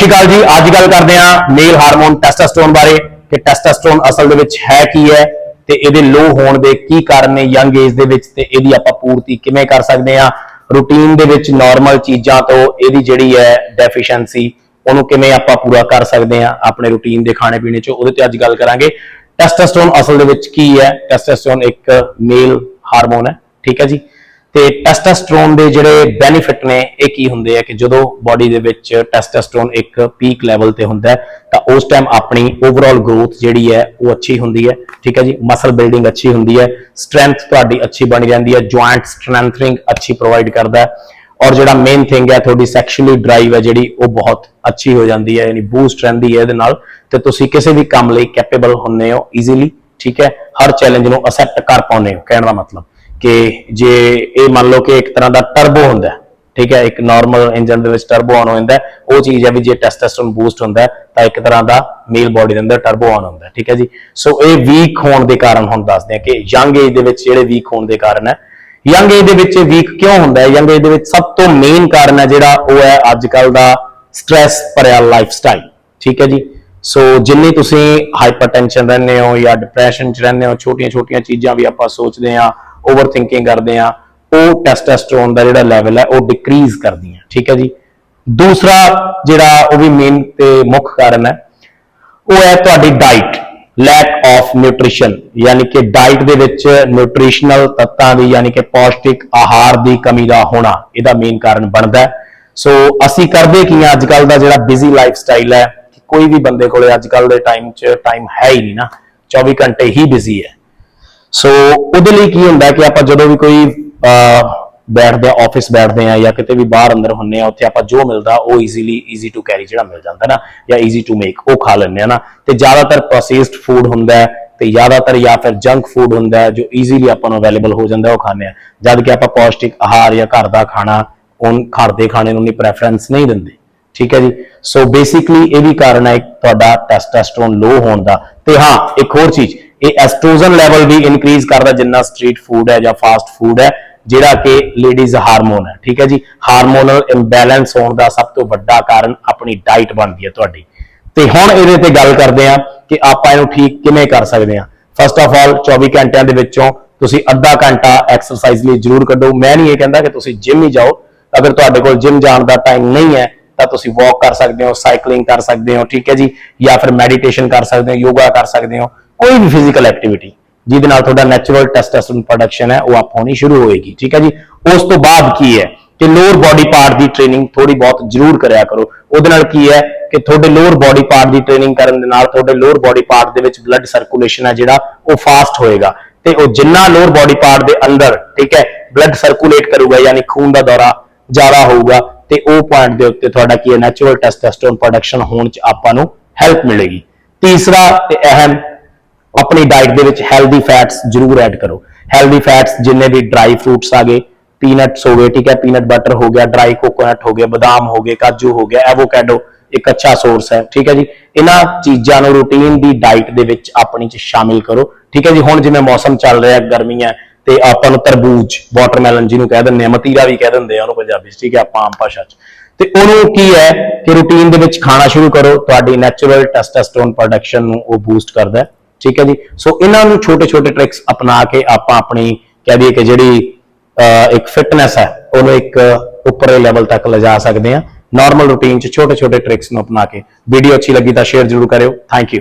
ਸ਼੍ਰੀ ਅਕਾਲ ਜੀ। ਅੱਜ ਗੱਲ ਕਰਦੇ ਹਾਂ ਮੇਲ ਹਾਰਮੋਨ ਟੈਸਟੋਸਟੇਰੋਨ ਬਾਰੇ ਕਿ ਟੈਸਟੋਸਟੇਰੋਨ ਅਸਲ ਦੇ ਵਿੱਚ ਹੈ ਕੀ ਹੈ ਤੇ ਇਹਦੇ ਲੋ ਹੋਣ ਦੇ ਕੀ ਕਾਰਨ ਨੇ ਯੰਗ ਏਜ ਦੇ ਵਿੱਚ ਤੇ ਇਹਦੀ ਆਪਾਂ ਪੂਰਤੀ ਕਿਵੇਂ ਕਰ ਸਕਦੇ ਹਾਂ, ਰੂਟੀਨ ਦੇ ਵਿੱਚ ਨਾਰਮਲ ਚੀਜ਼ਾਂ ਤੋਂ ਇਹਦੀ ਜਿਹੜੀ ਹੈ ਡੈਫੀਸ਼ੀਐਂਸੀ ਉਹਨੂੰ ਕਿਵੇਂ ਆਪਾਂ ਪੂਰਾ ਕਰ ਸਕਦੇ ਹਾਂ ਆਪਣੇ ਰੂਟੀਨ ਦੇ ਖਾਣੇ ਪੀਣੇ 'ਚ, ਉਹਦੇ ਤੇ ਅੱਜ ਗੱਲ ਕਰਾਂਗੇ। ਟੈਸਟੋਸਟੇਰੋਨ ਅਸਲ ਦੇ ਵਿੱਚ ਕੀ ਹੈ? ਟੈਸਟੋਸਟੇਰੋਨ ਇੱਕ ਮੇਲ ਹਾਰਮੋਨ ਹੈ। ਠੀਕ ਹੈ ਜੀ? ਤੇ ਟੈਸਟੋਸਟੇਰੋਨ ਦੇ ਜਿਹੜੇ ਬੈਨੀਫਿਟ ਨੇ, ਇਹ ਕੀ ਹੁੰਦੇ ਆ ਕਿ ਜਦੋਂ ਬਾਡੀ ਦੇ ਵਿੱਚ ਟੈਸਟੋਸਟੇਰੋਨ ਇੱਕ ਪੀਕ ਲੈਵਲ ਤੇ ਹੁੰਦਾ ਤਾਂ ਉਸ ਟਾਈਮ ਆਪਣੀ ਓਵਰਆਲ ਗਰੋਥ ਜਿਹੜੀ ਹੈ, ਉਹ ਅੱਛੀ ਹੁੰਦੀ ਹੈ। ਠੀਕ ਹੈ ਜੀ? ਮਸਲ ਬਿਲਡਿੰਗ ਅੱਛੀ ਹੁੰਦੀ ਹੈ। ਸਟਰੈਂਥ ਤੁਹਾਡੀ ਅੱਛੀ ਬਣੀ ਜਾਂਦੀ ਹੈ। ਜੁਆਇੰਟ ਸਟਰੈਂਥਨਿੰਗ ਅੱਛੀ ਪ੍ਰੋਵਾਈਡ ਕਰਦਾ ਹੈ। ਔਰ ਜਿਹੜਾ ਮੇਨ ਥਿੰਗ ਹੈ, ਤੁਹਾਡੀ ਸੈਕਸ਼ੂਅਲੀ ਡਰਾਈਵ ਹੈ ਜਿਹੜੀ, ਉਹ ਬਹੁਤ ਅੱਛੀ ਹੋ ਜਾਂਦੀ ਹੈ, ਯਾਨੀ ਬੂਸਟ ਰਹਿੰਦੀ ਹੈ ਇਹਦੇ ਨਾਲ। ਤੇ ਤੁਸੀਂ ਕਿਸੇ ਵੀ ਕੰਮ ਲਈ ਕੈਪੇਬਲ ਹੁੰਦੇ ਹੋ ਈਜ਼ੀਲੀ ਠੀਕ ਹੈ? ਹਰ ਚੈਲੰਜ ਨੂੰ ਅਸੈਪਟ ਕਰ ਪਾਉਂਦੇ ਹੋ, ਕਹਿਣ ਦਾ ਮਤਲਬ। ਕਿ ਜੇ ਇਹ ਮੰਨ ਲਓ ਕਿ ਇੱਕ ਤਰ੍ਹਾਂ ਦਾ ਟਰਬੋ ਹੁੰਦਾ ਠੀਕ ਹੈ, ਇੱਕ ਨਾਰਮਲ ਇੰਜਨ ਦੇ ਵਿੱਚ ਟਰਬੋ ਆਨ ਹੁੰਦਾ ਉਹ ਚੀਜ਼ ਹੈ ਵੀ ਜੇ ਟੈਸਟੋਸਟੇਰੋਨ ਬੂਸਟ ਹੁੰਦਾ ਤਾਂ ਇੱਕ ਤਰ੍ਹਾਂ ਦਾ ਮੇਲ ਬਾਡੀ ਦੇ ਅੰਦਰ ਟਰਬੋ ਆਨ ਹੁੰਦਾ ਠੀਕ ਹੈ ਜੀ। ਸੋ ਇਹ ਵੀਕ ਹੋਣ ਦੇ ਕਾਰਨ ਹੁਣ ਦੱਸਦੇ ਹਾਂ ਕਿ ਯੰਗ ਏਜ ਦੇ ਵਿੱਚ ਜਿਹੜੇ ਵੀਕ ਹੋਣ ਦੇ ਕਾਰਨ ਹੈ। ਯੰਗ ਏਜ ਦੇ ਵਿੱਚ ਵੀਕ ਕਿਉਂ ਹੁੰਦਾ ਹੈ? ਯੰਗ ਏਜ ਦੇ ਵਿੱਚ ਸਭ ਤੋਂ ਮੇਨ ਕਾਰਨ ਹੈ ਜਿਹੜਾ ਉਹ ਹੈ ਅੱਜ ਕੱਲ ਦਾ ਸਟ੍ਰੈਸ ਭਰਿਆ ਲਾਈਫ ਸਟਾਈਲ ਠੀਕ ਹੈ ਜੀ। ਸੋ ਜਿੰਨੀ ਤੁਸੀਂ ਹਾਈਪਰਟੈਂਸ਼ਨ ਰਹਿੰਦੇ ਹੋ ਜਾਂ ਡਿਪਰੈਸ਼ਨ ਚ ਰਹਿੰਦੇ ਹੋ, ਛੋਟੀਆਂ-ਛੋਟੀਆਂ ਚੀਜ਼ਾਂ ਵੀ ਆਪਾਂ ਸੋਚਦੇ ਆ ਓਵਰ ਥਿੰਕਿੰਗ ਕਰਦੇ ਆ, ਉਹ ਟੈਸਟੋਸਟੇਰੋਨ ਦਾ ਜਿਹੜਾ ਲੈਵਲ ਹੈ, ਉਹ ਡਿਕਰੀਜ਼ ਕਰਦੀਆਂ ਠੀਕ ਹੈ ਜੀ? ਦੂਸਰਾ ਜਿਹੜਾ ਉਹ ਵੀ ਮੇਨ ਤੇ ਮੁੱਖ ਕਾਰਨ ਹੈ, ਉਹ ਹੈ ਤੁਹਾਡੀ ਡਾਈਟ ਲੈਕ ਆਫ ਨਿਊਟ੍ਰੀਸ਼ਨ ਯਾਨੀ ਕਿ ਡਾਈਟ ਦੇ ਵਿੱਚ ਨਿਊਟ੍ਰੀਸ਼ਨਲ ਤੱਤਾਂ ਦੀ, ਯਾਨੀ ਕਿ ਪੌਸ਼ਟਿਕ ਆਹਾਰ ਦੀ ਕਮੀ ਦਾ ਹੋਣਾ, ਇਹਦਾ ਮੇਨ ਕਾਰਨ ਬਣਦਾ ਸੋ ਅਸੀਂ ਕਰਦੇ ਕੀ ਆ ਅੱਜ ਕੱਲ ਦਾ ਜਿਹੜਾ ਬਿਜ਼ੀ ਲਾਈਫ ਸਟਾਈਲ ਹੈ ਕੋਈ ਵੀ ਬੰਦੇ ਕੋਲੇ ਅੱਜ ਕੱਲ ਦੇ ਟਾਈਮ 'ਚ ਟਾਈਮ ਹੈ ਹੀ ਨਹੀਂ ਨਾ। 24 ਘੰਟੇ ਹੀ ਬਿਜ਼ੀ ਹੈ। ਸੋ ਉਹਦੇ ਲਈ ਕੀ ਹੁੰਦਾ ਕਿ ਆਪਾਂ ਜਦੋਂ ਵੀ ਕੋਈ ਬੈਠਦੇ ਆ ਆਫਿਸ ਬੈਠਦੇ ਆ ਜਾਂ ਕਿਤੇ ਵੀ ਬਾਹਰ ਅੰਦਰ ਹੁੰਨੇ ਆ ਉੱਥੇ ਆਪਾਂ ਜੋ ਮਿਲਦਾ, ਉਹ ਈਜ਼ੀਲੀ ਈਜ਼ੀ ਟੂ ਕੈਰੀ ਜਿਹੜਾ ਮਿਲ ਜਾਂਦਾ ਨਾ, ਜਾਂ ਈਜ਼ੀ ਟੂ ਮੇਕ ਉਹ ਖਾ ਲੈਂਦੇ ਆ ਨਾ। ਤੇ ਜ਼ਿਆਦਾਤਰ ਪ੍ਰੋਸੈਸਡ ਫੂਡ ਹੁੰਦਾ ਤੇ ਜ਼ਿਆਦਾਤਰ ਜਾਂ ਫਿਰ ਜੰਕ ਫੂਡ ਹੁੰਦਾ ਜੋ ਈਜ਼ੀਲੀ ਆਪਾਂ ਨੂੰ ਅਵੇਲੇਬਲ ਹੋ ਜਾਂਦਾ, ਉਹ ਖਾਂਦੇ ਆ ਜਦ ਕਿ ਆਪਾਂ ਪੌਸ਼ਟਿਕ ਆਹਾਰ ਜਾਂ ਘਰ ਦਾ ਖਾਣਾ, ਉਹ ਘਰ ਦੇ ਖਾਣੇ ਨੂੰ ਨਹੀਂ ਪ੍ਰੈਫਰੈਂਸ ਨਹੀਂ ਦਿੰਦੇ। ਠੀਕ ਹੈ ਜੀ? ਸੋ ਬੇਸਿਕਲੀ ਇਹ ਵੀ ਕਾਰਨ ਹੈ ਤੁਹਾਡਾ ਟੈਸਟੋਸਟੇਰੋਨ ਲੋ ਹੋਣ ਦਾ। ਤੇ ਹਾਂ, ਇੱਕ ਹੋਰ ਚੀਜ਼ ਇਹ ਐਸਟ੍ਰੋਜਨ ਲੈਵਲ ਵੀ ਇਨਕਰੀਜ਼ ਕਰਦਾ ਜਿੰਨਾ ਸਟਰੀਟ ਫੂਡ ਹੈ ਜਾਂ ਫਾਸਟ ਫੂਡ ਹੈ, ਜਿਹੜਾ ਕਿ ਲੇਡੀਜ਼ ਹਾਰਮੋਨ ਹੈ, ਠੀਕ ਹੈ ਜੀ? ਹਾਰਮੋਨਲ ਇੰਬੈਲੈਂਸ ਹੋਣ ਦਾ ਸਭ ਤੋਂ ਵੱਡਾ ਕਾਰਨ ਆਪਣੀ ਡਾਈਟ ਬਣਦੀ ਹੈ ਤੁਹਾਡੀ। ਤੇ ਹੁਣ ਇਹਦੇ ਤੇ ਗੱਲ ਕਰਦੇ ਹਾਂ ਕਿ ਆਪਾਂ ਇਹਨੂੰ ਠੀਕ ਕਿਵੇਂ ਕਰ ਸਕਦੇ ਹਾਂ। ਫਸਟ ਆਫ ਆਲ 24 ਘੰਟਿਆਂ ਦੇ ਵਿੱਚੋਂ ਤੁਸੀਂ ਅੱਧਾ ਘੰਟਾ ਐਕਸਰਸਾਈਜ਼ ਲਈ ਜ਼ਰੂਰ ਕੱਢੋ। ਮੈਂ ਨਹੀਂ ਇਹ ਕਹਿੰਦਾ ਕਿ ਤੁਸੀਂ ਜਿਮ ਹੀ ਜਾਓ। ਅਗਰ ਤੁਹਾਡੇ ਕੋਲ ਜਿਮ ਜਾਣ ਦਾ ਟਾਈਮ ਨਹੀਂ ਹੈ, ਤਾਂ ਤੁਸੀਂ ਵਾਕ ਕਰ ਸਕਦੇ ਹੋ ਸਾਈਕਲਿੰਗ ਕਰ ਸਕਦੇ ਹੋ, ਠੀਕ ਹੈ ਜੀ? ਜਾਂ ਫਿਰ ਮੈਡੀਟੇਸ਼ਨ ਕਰ ਸਕਦੇ ਹੋ ਯੋਗਾ ਕਰ ਸਕਦੇ ਹੋ। ਕੋਈ ਵੀ ਫਿਜ਼ੀਕਲ ਐਕਟੀਵਿਟੀ ਜਿਹਦੇ ਨਾਲ ਤੁਹਾਡਾ ਨੈਚੁਰਲ ਟੈਸਟੋਸਟੇਰੋਨ ਪ੍ਰੋਡਕਸ਼ਨ ਹੈ, ਉਹ ਅਪ ਹੋਣੀ ਸ਼ੁਰੂ ਹੋਏਗੀ, ਠੀਕ ਹੈ ਜੀ? ਉਸ ਤੋਂ ਬਾਅਦ ਕੀ ਹੈ ਕਿ ਲੋਅਰ ਬਾਡੀ ਪਾਰਟ ਦੀ ਟ੍ਰੇਨਿੰਗ ਥੋੜੀ ਬਹੁਤ ਜ਼ਰੂਰ ਕਰਿਆ ਕਰੋ। ਉਹਦੇ ਨਾਲ ਕੀ ਹੈ ਕਿ ਤੁਹਾਡੇ ਲੋਅਰ ਬਾਡੀ ਪਾਰਟ ਦੀ ਟ੍ਰੇਨਿੰਗ ਕਰਨ ਦੇ ਨਾਲ ਤੁਹਾਡੇ ਲੋਅਰ ਬਾਡੀ ਪਾਰਟ ਦੇ ਵਿੱਚ ਬਲੱਡ ਸਰਕੂਲੇਸ਼ਨ ਹੈ ਜਿਹੜਾ, ਉਹ ਫਾਸਟ ਹੋਏਗਾ। ਤੇ ਉਹ ਜਿੰਨਾ ਲੋਅਰ ਬਾਡੀ ਪਾਰਟ ਦੇ ਅੰਦਰ, ਠੀਕ ਹੈ ਬਲੱਡ ਸਰਕੂਲੇਟ ਕਰੂਗਾ, ਯਾਨੀ ਖੂਨ ਦਾ ਦੌਰਾ ਜ਼ਿਆਦਾ ਹੋਊਗਾ, ਤੇ ਉਹ ਪੁਆਇੰਟ ਦੇ ਉੱਤੇ ਤੁਹਾਡਾ ਕੀ ਹੈ ਨੈਚੁਰਲ ਟੈਸਟੋਸਟੇਰੋਨ ਪ੍ਰੋਡਕਸ਼ਨ ਹੋਣ ਚ ਆਪਾਂ ਨੂੰ ਹੈਲਪ ਮਿਲੇਗੀ। ਤੀਸਰਾ ਤੇ ਅਹਿਮ ਆਪਣੀ ਡਾਈਟ ਦੇ ਵਿੱਚ ਹੈਲਦੀ ਫੈਟਸ ਜ਼ਰੂਰ ਐਡ ਕਰੋ। ਹੈਲਦੀ ਫੈਟਸ ਜਿੰਨੇ ਵੀ ਡਰਾਈ ਫਰੂਟਸ ਆ ਗਏ ਪੀਨਟਸ ਹੋ ਗਏ, ਠੀਕ ਹੈ ਪੀਨਟ ਬਟਰ ਹੋ ਗਿਆ ਡਰਾਈ ਕੋਕੋਨਟ ਹੋ ਗਿਆ, ਬਦਾਮ ਹੋ ਗਏ, ਕਾਜੂ ਹੋ ਗਿਆ ਐਵੋਕੈਡੋ ਇੱਕ ਅੱਛਾ ਸੋਰਸ ਹੈ, ਠੀਕ ਹੈ ਜੀ। ਇਹਨਾਂ ਚੀਜ਼ਾਂ ਨੂੰ ਰੂਟੀਨ ਦੀ ਡਾਈਟ ਦੇ ਵਿੱਚ ਆਪਣੀ ਚ ਸ਼ਾਮਿਲ ਕਰੋ, ਠੀਕ ਹੈ ਜੀ। ਹੁਣ ਜਿਵੇਂ ਮੌਸਮ ਚੱਲ ਰਿਹਾ ਗਰਮੀ ਹੈ ਤੇ ਆਪਾਂ ਨੂੰ ਤਰਬੂਜ ਵਾਟਰਮੈਲਨ ਜਿਹਨੂੰ ਕਹਿ ਦਿੰਦੇ ਆ, ਮਤੀਰਾ ਵੀ ਕਹਿ ਦਿੰਦੇ ਆ ਉਹਨੂੰ ਪੰਜਾਬੀ 'ਚ, ਠੀਕ ਹੈ, ਆਪਾਂ ਆਮ ਭਾਸ਼ਾ 'ਚ। ਤੇ ਉਹਨੂੰ ਕੀ ਹੈ ਕਿ ਰੂਟੀਨ ਦੇ ਵਿੱਚ ਖਾਣਾ ਸ਼ੁਰੂ ਕਰੋ, ਤੁਹਾਡੀ ਨੈਚੁਰਲ ਟੈਸਟੋਸਟੇਰੋਨ ਪ੍ਰੋਡਕਸ਼ਨ ਨੂੰ ਉਹ ਬੂਸਟ ਕਰਦਾ ਹੈ। ਠੀਕ ਹੈ ਜੀ? ਸੋ ਇਹਨਾਂ ਨੂੰ ਛੋਟੇ ਛੋਟੇ ਟ੍ਰਿਕਸ ਅਪਣਾ ਕੇ ਆਪਾਂ ਆਪਣੀ ਕਹਿ ਦਈਏ ਕਿ ਜਿਹੜੀ ਇੱਕ ਫਿਟਨੈਸ ਹੈ, ਉਹਨੂੰ ਇੱਕ ਉੱਪਰੇ ਲੈਵਲ ਤੱਕ ਲਿਜਾ ਸਕਦੇ ਆ ਨਾਰਮਲ ਰੂਟੀਨ 'ਚ ਛੋਟੇ ਛੋਟੇ ਟ੍ਰਿਕਸ ਨੂੰ ਅਪਣਾ ਕੇ। ਵੀਡੀਓ ਅੱਛੀ ਲੱਗੀ ਤਾਂ ਸ਼ੇਅਰ ਜ਼ਰੂਰ ਕਰਿਓ। Thank you